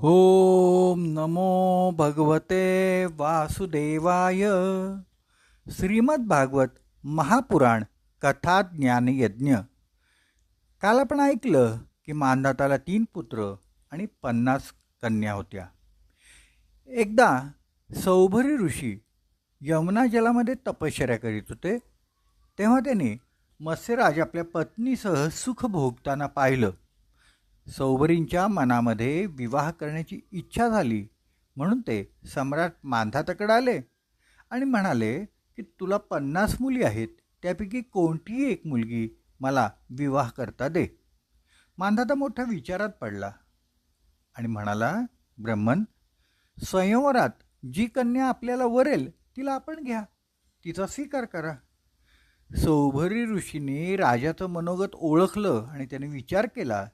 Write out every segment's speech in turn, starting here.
ओम नमो भगवते वासुदेवाय। श्रीमद भागवत महापुराण कथा ज्ञानयज्ञ काल आपण ऐकलं की मांधाताला तीन पुत्र आणि पन्नास कन्या होत्या. एकदा सौभरी ऋषी यमुना जलामध्ये तपश्चर्या करीत होते तेव्हा त्यांनी मत्स्यराज आपल्या पत्नीसह सुख भोगताना पाहिलं. सौभरींच्या मनामध्ये विवाह करण्याची इच्छा झाली. म्हणून ते सम्राट मांधाताकडे आले आणि म्हणाले की तुला पन्नास मुली आहेत. त्यापैकी कोणतीही एक मुलगी मला विवाह करता दे. मांधाता मोठ्या विचारात पडला आणि म्हणाला ब्रह्मन स्वयंवरात जी कन्या आपल्याला वरेल तिला आपण घ्या. तिचा स्वीकार करा. सौभरी ऋषीने राजाचं मनोगत ओळखलं आणि त्याने विचार केला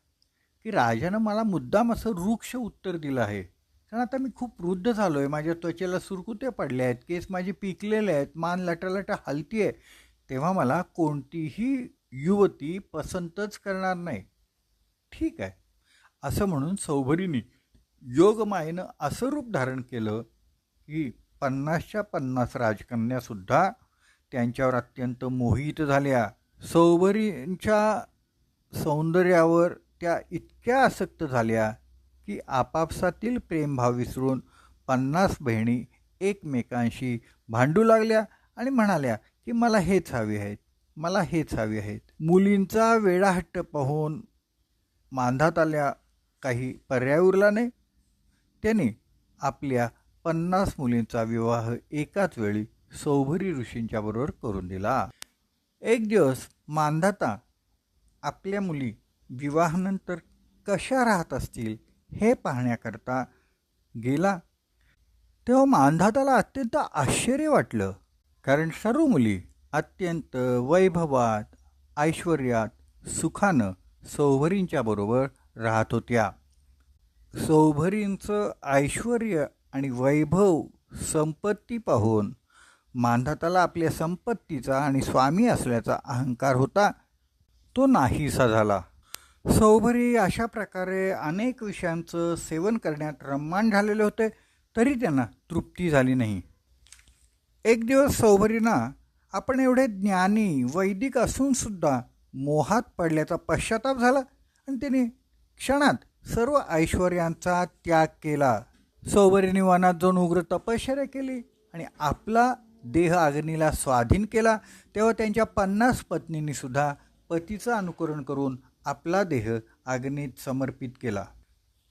की राजानं मला मुद्दाम असं रुक्ष उत्तर दिलं आहे. कारण आता मी खूप वृद्ध झालो आहे माझ्या त्वचेला सुरकुते पडले आहेत. केस माझे पिकलेले आहेत. मान लटालटा हलती आहे. तेव्हा मला कोणतीही युवती पसंतच करणार नाही. ठीक आहे. असं म्हणून सौभरीने योगमायेनं असं रूप धारण केलं की पन्नासच्या पन्नास राजकन्यासुद्धा त्यांच्यावर अत्यंत मोहित झाल्या. सौभरींच्या सौंदर्यावर त्या इतक्या आसक्त झाल्या की आपापसातील प्रेमभाव विसरून पन्नास बहिणी एकमेकांशी भांडू लागल्या आणि म्हणाल्या की मला हेच हवे आहेत मला हेच हवे आहेत. मुलींचा वेळाहट्ट पाहून मांधात आल्या काही पर्याय उरला नाही. त्याने आपल्या पन्नास मुलींचा विवाह एकाच वेळी सौभरी ऋषींच्या बरोबर करून दिला. एक दिवस मांधाता आपल्या मुली विवाहानंतर कशा राहत असतील हे पाहण्याकरता गेला. तेव्हा मांधाताला अत्यंत आश्चर्य वाटलं. कारण सर्व मुली अत्यंत वैभवात ऐश्वर्यात सुखानं सौभरींच्या बरोबर राहत होत्या. सौभरींचं ऐश्वर आणि वैभव संपत्ती पाहून मांधाताला आपल्या संपत्तीचा आणि स्वामी असल्याचा अहंकार होता. तो नाहीसा झाला. सौभरी अशा प्रकारे अनेक विषयांचं सेवन करण्यात रम्मान झालेले होते तरी त्यांना तृप्ती झाली नाही. एक दिवस सौभरीना आपण एवढे ज्ञानी वैदिक असूनसुद्धा मोहात पडल्याचा पश्चाताप झाला आणि तिने क्षणात सर्व ऐश्वर्यांचा त्याग केला. सौभरीने वनात जाऊन उग्र तपश्चर्या केली आणि आपला देह अग्नीला स्वाधीन केला. तेव्हा त्यांच्या पन्नास पत्नींनीसुद्धा पतीचं अनुकरण करून आपला देह अग्नीत समर्पित केला.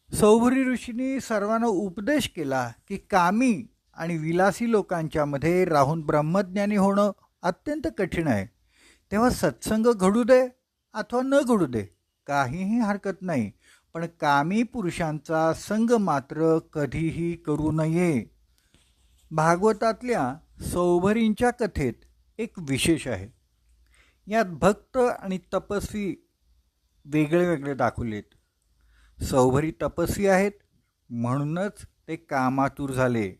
सौभरी ऋषींनी सर्वांना उपदेश केला की कामी आणि विलासी लोकांच्यामध्ये राहून ब्रह्मज्ञानी होणं अत्यंत कठीण आहे. तेव्हा सत्संग घडू दे अथवा न घडू दे काहीही हरकत नाही पण कामी पुरुषांचा संग मात्र कधीही करू नये. भागवतातल्या सौभरींच्या कथेत एक विशेष आहे. यात भक्त आणि तपस्वी वेगळे वेगळे दाखवलेत सौभरी तपस्वी आहेत म्हणूनच ते कामातूर झाले.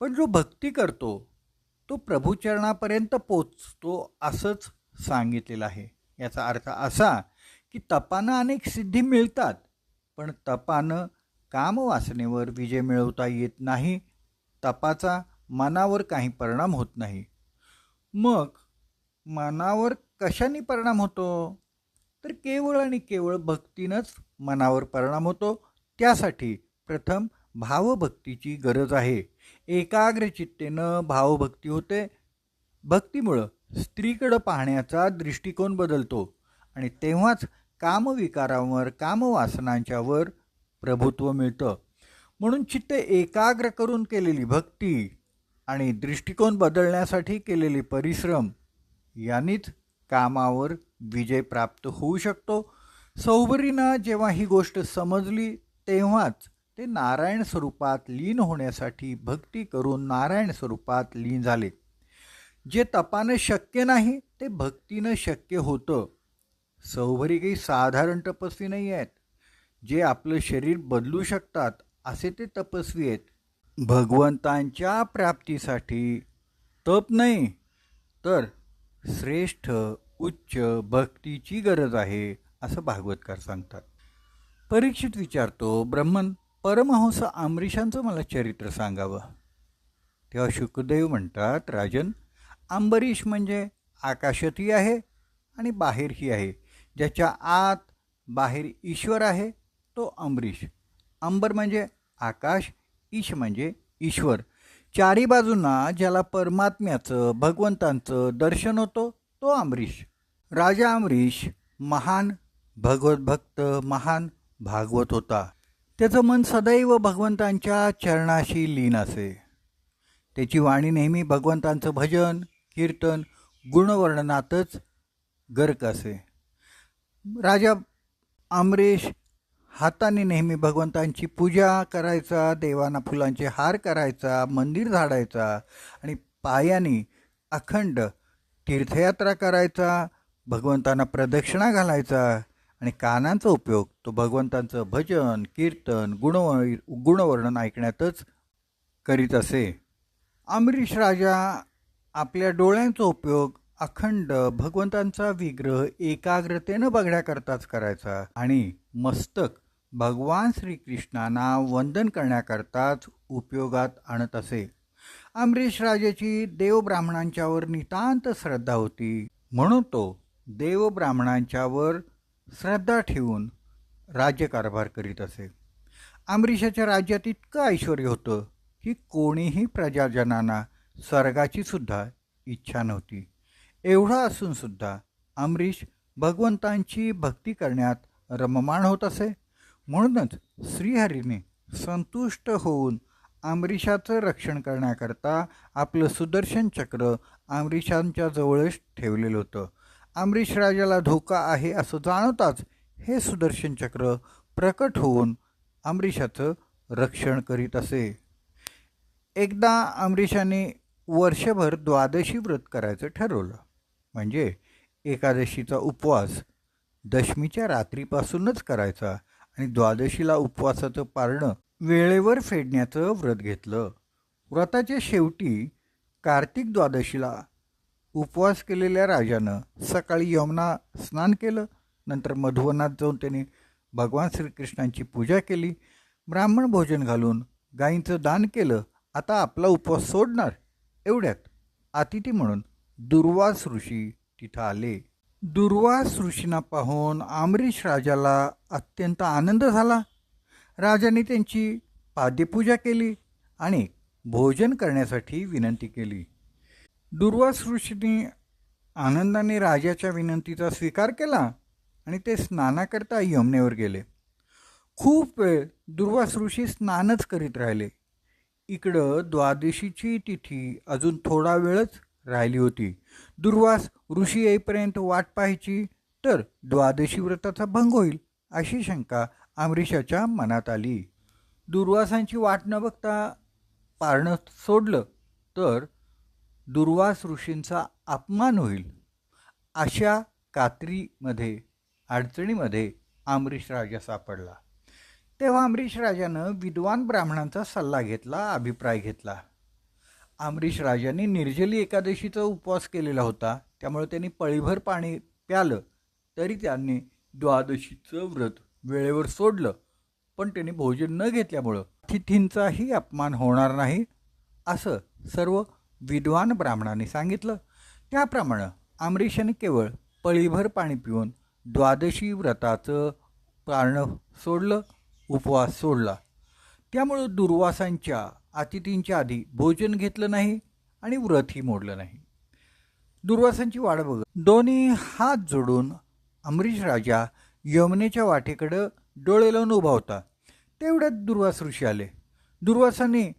पण जो भक्ती करतो तो प्रभुचरणापर्यंत पोचतो असंच सांगितलेलं आहे. याचा अर्थ असा की तपानं अनेक सिद्धी मिळतात पण तपानं कामवासनेवर विजय मिळवता येत नाही तपाचा मनावर काही परिणाम होत नाही. मग मनावर कशाने परिणाम होतो? तर केवळ आणि केवळ भक्तीनंच मनावर परिणाम होतो. त्यासाठी प्रथम भावभक्तीची गरज आहे. एकाग्र चित्तेनं भावभक्ती होते. भक्तीमुळं स्त्रीकडं पाहण्याचा दृष्टिकोन बदलतो आणि तेव्हाच कामविकारांवर कामवासनांच्यावर प्रभुत्व मिळतं. म्हणून चित्त एकाग्र करून केलेली भक्ती आणि दृष्टिकोन बदलण्यासाठी केलेले परिश्रम यांनीच कामावर विजय प्राप्त होऊ शकतो. सौभरीनं जेव्हा ही गोष्ट समजली तेव्हाच ते नारायण स्वरूपात लीन होण्यासाठी भक्ती करून नारायण स्वरूपात लीन झाले. जे तपानं शक्य नाही ते भक्तीनं शक्य होतं. सौभरी काही साधारण तपस्वी नाही आहेत. जे आपलं शरीर बदलू शकतात असे ते तपस्वी आहेत. भगवंतांच्या प्राप्तीसाठी तप नाही तर श्रेष्ठ उच्च भक्तीची गरज आहे असं भागवतकार सांगतात. परीक्षित विचारतो ब्रह्मन परमहंस अंबरीशांचं मला चरित्र सांगावं. तेव्हा शुकदेव म्हणतात राजन अंबरीश म्हणजे आकाशातही आहे आणि बाहेरही आहे. ज्याच्या आत बाहेर ईश्वर आहे तो अंबरीश अंबर म्हणजे आकाश ईश म्हणजे ईश्वर. चारी बाजूंना ज्याला परमात्म्याचं भगवंतांचं दर्शन होतं तो अंबरीश राजा अंबरीश महान भगवत भक्त महान भागवत होता. त्याचं मन सदैव भगवंतांच्या चरणाशी लीन असे. त्याची वाणी नेहमी भगवंतांचं भजन कीर्तन गुणवर्णनातच गर्क असे. राजा अमरेश हाताने नेहमी भगवंतांची पूजा करायचा देवांना फुलांचे हार करायचा मंदिर झाडायचा आणि पायाने अखंड तीर्थयात्रा करायचा भगवंतांना प्रदक्षिणा घालायचा आणि कानांचा उपयोग तो भगवंतांचं भजन कीर्तन गुणव गुणवर्णन ऐकण्यातच करीत असे. अमरीश राजा आपल्या डोळ्यांचा उपयोग अखंड भगवंतांचा विग्रह एकाग्रतेनं बघण्याकरताच करायचा आणि मस्तक भगवान श्रीकृष्णांना वंदन करण्याकरताच उपयोगात आणत असे. अमरीश राजाची देवब्राह्मणांच्यावर नितांत श्रद्धा होती. म्हणून तो देवब्राह्मणांच्यावर श्रद्धा ठेवून राज्यकारभार करीत असे. अमरीशाच्या राज्यात इतकं ऐश्वर होतं की कोणीही प्रजाजनांना स्वर्गाची सुद्धा इच्छा नव्हती. एवढा असून सुद्धा अमरीश भगवंतांची भक्ती करण्यात रममाण होत असे. म्हणूनच श्रीहरीने संतुष्ट होऊन अमरीशाचं रक्षण करण्याकरता आपलं सुदर्शन चक्र अमरीशांच्या जवळच ठेवलेलं होतं. अमरीश राजाला धोका आहे असं जाणवताच हे सुदर्शन चक्र प्रकट होऊन अमरीशाचं रक्षण करीत असे. एकदा अमरीशाने वर्षभर द्वादशी व्रत करायचं ठरवलं. म्हणजे एकादशीचा उपवास दशमीच्या रात्रीपासूनच करायचा आणि द्वादशीला उपवासाचं पारणं वेळेवर फेडण्याचं व्रत घेतलं. व्रताच्या शेवटी कार्तिक द्वादशीला उपवास केलेल्या राजानं सकाळी यमुना स्नान केलं. नंतर मधुवनात जाऊन त्याने भगवान श्रीकृष्णांची पूजा केली. ब्राह्मण भोजन घालून गायींचं दान केलं. आता आपला उपवास सोडणार एवढ्यात अतिथी म्हणून दुर्वास ऋषी तिथं आले. दुर्वास ऋषींना पाहून अमरीश राजाला अत्यंत आनंद झाला. राजाने त्यांची पाद्यपूजा केली आणि भोजन करण्यासाठी विनंती केली. दुर्वास ऋषींनी आनंदाने राजाच्या विनंतीचा स्वीकार केला आणि ते स्नानाकरता यमुनेवर गेले. खूप वेळ दुर्वास ऋषी स्नानच करीत राहिले. इकडं द्वादशीची तिथी अजून थोडा वेळच राहिली होती. दुर्वास ऋषी येईपर्यंत वाट पाहायची तर द्वादशी व्रताचा भंग होईल अशी शंका अमरीशाच्या मनात आली. दुर्वासांची वाट न बघता पारणं सोडलं तर दुर्वास ऋषींचा अपमान होईल. अशा कात्रीमध्ये अडचणीमध्ये अमरीश राजा सापडला. तेव्हा अमरीश राजानं विद्वान ब्राह्मणांचा सल्ला घेतला अभिप्राय घेतला. अमरीश राजांनी निर्जली एकादशीचा उपवास केलेला होता. त्यामुळे त्यांनी पळीभर पाणी प्यालं तरी त्यांनी द्वादशीचं व्रत वेळेवर सोडलं. पण त्यांनी भोजन न घेतल्यामुळं अतिथींचाही अपमान होणार नाही असं सर्व विद्वान ब्राह्मणांनी सांगितलं. त्याप्रमाणे आमरीशाने केवळ पळीभर पाणी पिऊन द्वादशी व्रताचं पाळणं सोडलं उपवास सोडला. त्यामुळं दुर्वासांच्या अतिथींच्या आधी भोजन घेतलं नाही आणि व्रतही मोडलं नाही. दुर्वासांची वाट बघत दोन्ही हात जोडून अमरीश राजा यमुनेच्या वाटेकडं डोळे लावून उभा होता. तेवढ्यात दुर्वास ऋषी आले. दुर्वासाने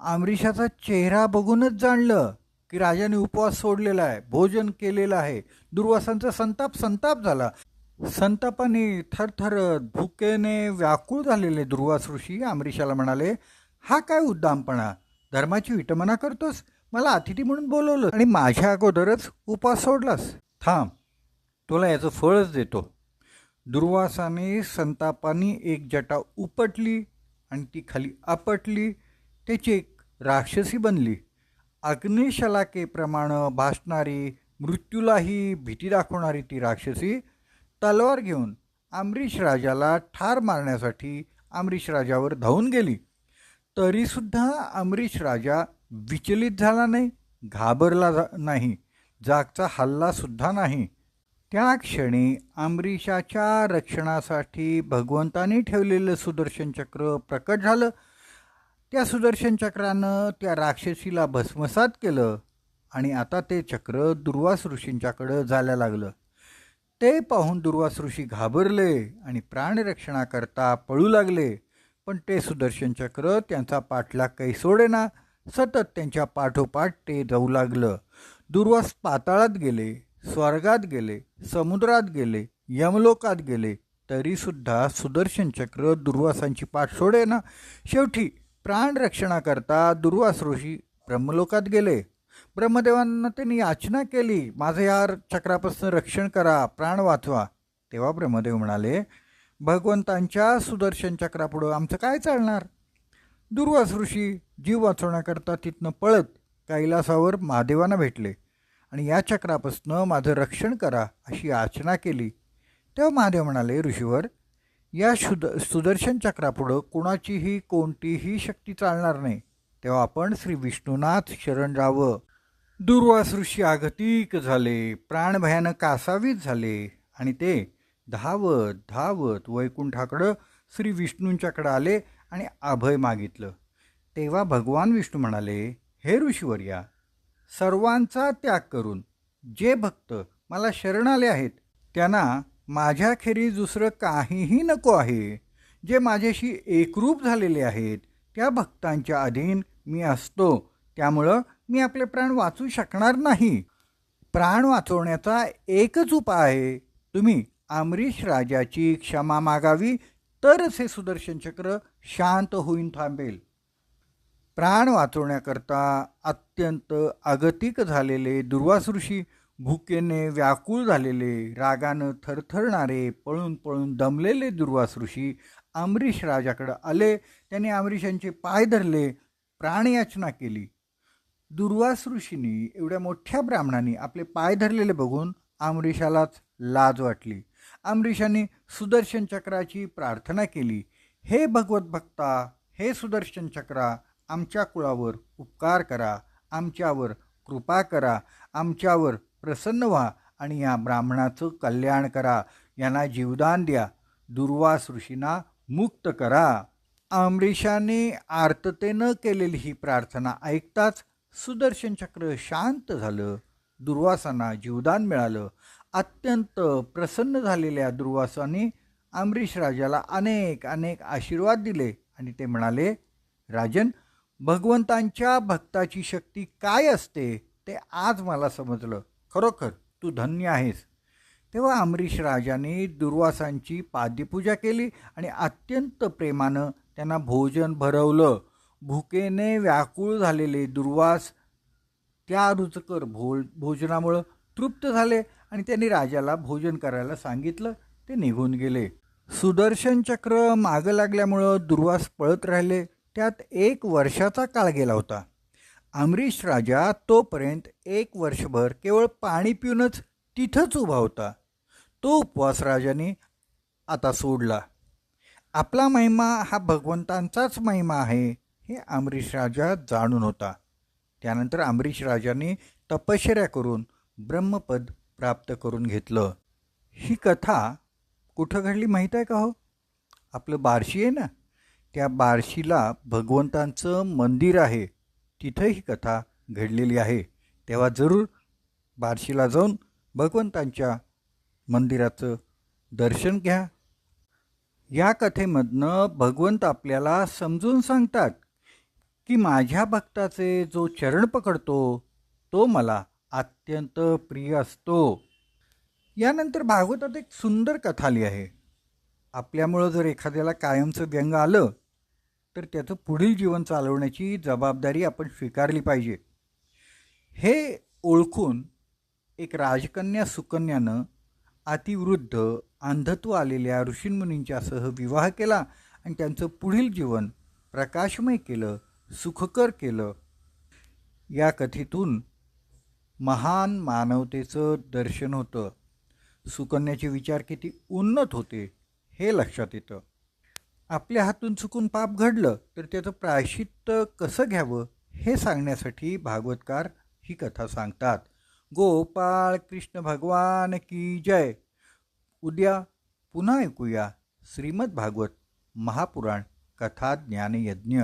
अमरीशाचा चेहरा बघूनच जाणलं की राजाने उपवास सोडलेला आहे भोजन केलेलं आहे. दुर्वासांचा संताप संताप झाला. संतापाने थरथरत भुकेने व्याकुळ झालेले दुर्वास ऋषी अमरीशाला म्हणाले हा काय उद्दामपणा? धर्माची विटमना करतोस? मला अतिथी म्हणून बोलवलं आणि माझ्या अगोदरच उपास सोडलास. थांब तुला याचं फळच देतो. दुर्वासाने संतापाने एक जटा उपटली आणि ती खाली आपटली. त्याची एक राक्षसी बनली. अग्निशलाकेप्रमाणे भासणारी मृत्यूलाही भीती दाखवणारी ती राक्षसी तलवार घेऊन अमरीश राजाला ठार मारण्यासाठी अमरीश राजावर धावून गेली. तरीसुद्धा अमरीश राजा विचलित झाला नाही घाबरला जा- नाही जागचा हल्लासुद्धा नाही. त्या क्षणी अमरीशाच्या रक्षणासाठी भगवंतानी ठेवलेलं सुदर्शन चक्र प्रकट झालं. त्या सुदर्शन चक्रानं त्या राक्षसीला भस्मसात केलं आणि आता ते चक्र दुर्वास ऋषींच्याकडं जायला लागलं. ते पाहून दुर्वास ऋषी घाबरले आणि प्राणरक्षणाकरता पळू लागले. पण ते सुदर्शन चक्र त्यांचा पाठलाग काही सोडेना. सतत त्यांच्या पाठोपाठ ते जाऊ लागलं. दुर्वास पाताळात गेले स्वर्गात गेले समुद्रात गेले यमलोकात गेले. तरीसुद्धा सुदर्शन चक्र दुर्वासांची पाठ सोडेना. शेवटी प्राणरक्षणाकरता दुर्वास ऋषी ब्रह्मलोकात गेले. ब्रह्मदेवांना त्यांनी याचना केली माझं या चक्रापासून रक्षण करा प्राण वाचवा. तेव्हा ब्रह्मदेव म्हणाले भगवंतांच्या सुदर्शन चक्रापुढं आमचं काय चालणार? दुर्वास ऋषी जीव वाचवण्याकरता तिथनं पळत कैलासावर महादेवांना भेटले. आणि या चक्रापासनं माझं रक्षण करा अशी याचना केली. तेव्हा महादेव म्हणाले ऋषीवर या शुद सुदर्शन चक्रापुढं कोणाचीही कोणतीही शक्ती चालणार नाही. तेव्हा आपण श्री विष्णूनाथ शरण जावं दुर्वास ऋषी आगतिक झाले प्राणभयानं कासावीत झाले आणि ते धावत धावत वैकुंठाकडं श्री विष्णूंच्याकडं आले आणि अभय मागितलं. तेव्हा भगवान विष्णू म्हणाले हे ऋषीवर्या सर्वांचा त्याग करून जे भक्त मला शरण आले आहेत त्यांना माझ्याखेरीज दुसरं काहीही नको आहे. जे माझ्याशी एकरूप झालेले आहेत त्या भक्तांच्या अधीन मी असतो. त्यामुळं मी आपले प्राण वाचू शकणार नाही. प्राण वाचवण्याचा एकच उपाय आहे. तुम्ही अमरीश राजाची क्षमा मागावी तरच हे सुदर्शन चक्र शांत होऊन थांबेल. प्राण वाचवण्याकरता अत्यंत अगतिक झालेले दुर्वास ऋषी भुकेने व्याकुळ झालेले रागानं थरथरणारे पळून पळून दमलेले दुर्वास ऋषी अमरीश राजाकडं आले. त्यांनी अमरीशांचे पाय धरले प्राणयाचना केली. दुर्वास ऋषींनी एवढ्या मोठ्या ब्राह्मणांनी आपले पाय धरलेले बघून अमरीशालाच लाज वाटली. अमरीशाने सुदर्शन चक्राची प्रार्थना केली. हे भगवत भक्ता हे सुदर्शन चक्रा आमच्या कुळावर उपकार करा आमच्यावर कृपा करा आमच्यावर प्रसन्न व्हा आणि या ब्राह्मणाचं कल्याण करा. यांना जीवदान द्या. दुर्वास ऋषींना मुक्त करा. अमरीशाने आर्ततेनं केलेली ही प्रार्थना ऐकताच सुदर्शन चक्र शांत झालं. दुर्वासांना जीवदान मिळालं. अत्यंत प्रसन्न झालेल्या दुर्वासाने अमरीश राजाला अनेक अनेक आशीर्वाद दिले आणि ते म्हणाले राजन भगवंतांच्या भक्ताची शक्ती काय असते ते आज मला समजलं. खरोखर तू धन्य आहेस. तेव्हा अमरीश राजाने दुर्वासांची पाद्यपूजा केली आणि अत्यंत प्रेमानं त्यांना भोजन भरवलं. भुकेने व्याकुळ झालेले दुर्वास त्या रुचकर भो भोजनामुळं तृप्त झाले आणि त्यांनी राजाला भोजन करायला सांगितलं ते निघून गेले. सुदर्शन चक्र मागं लागल्यामुळं दुर्वास पळत राहिले. त्यात एक वर्षाचा काळ गेला होता. अमरीश राजा तोपर्यंत एक वर्षभर केवळ पाणी पिऊनच तिथंच उभा होता. तो उपवास राजाने आता सोडला. आपला महिमा हा भगवंतांचाच महिमा आहे हे अमरीश राजा जाणून होता. त्यानंतर अमरीश राजाने तपश्चर्या करून ब्रह्मपद प्राप्त करून घेतलं. ही कथा कुठं घडली माहीत आहे का हो? आपलं बार्शी आहे ना? त्या बार्शीला भगवंतांचं मंदिर आहे. तिथं ही कथा घडलेली आहे. तेव्हा जरूर बार्शीला जाऊन भगवंतांच्या मंदिराचं दर्शन घ्या. या कथेमधनं भगवंत आपल्याला समजून सांगतात की माझ्या भक्ताचे जो चरण पकडतो तो मला अत्यंत प्रिय असतो. यानंतर भागवतात एक सुंदर कथा आली आहे. आपल्यामुळं जर एखाद्याला कायमचं व्यंग आलं तर त्याचं पुढील जीवन चालवण्याची जबाबदारी आपण स्वीकारली पाहिजे. हे ओळखून एक राजकन्या सुकन्यानं अतिवृद्ध अंधत्व आलेल्या ऋषींमुनींच्यासह विवाह केला आणि त्यांचं पुढील जीवन प्रकाशमय केलं सुखकर केलं. या कथेतून महान मानवतेचं दर्शन होतं. सुकन्याचे विचार किती उन्नत होते हे लक्षात येतं. आपल्या हातून चुकून पाप घडलं तर त्याचं प्रायश्चित्त कसं घ्यावं हे सांगण्यासाठी भागवतकार ही कथा सांगतात. गोपाळ कृष्ण भगवान की जय. उद्या पुन्हा ऐकूया श्रीमद भागवत महापुराण कथा ज्ञानयज्ञ.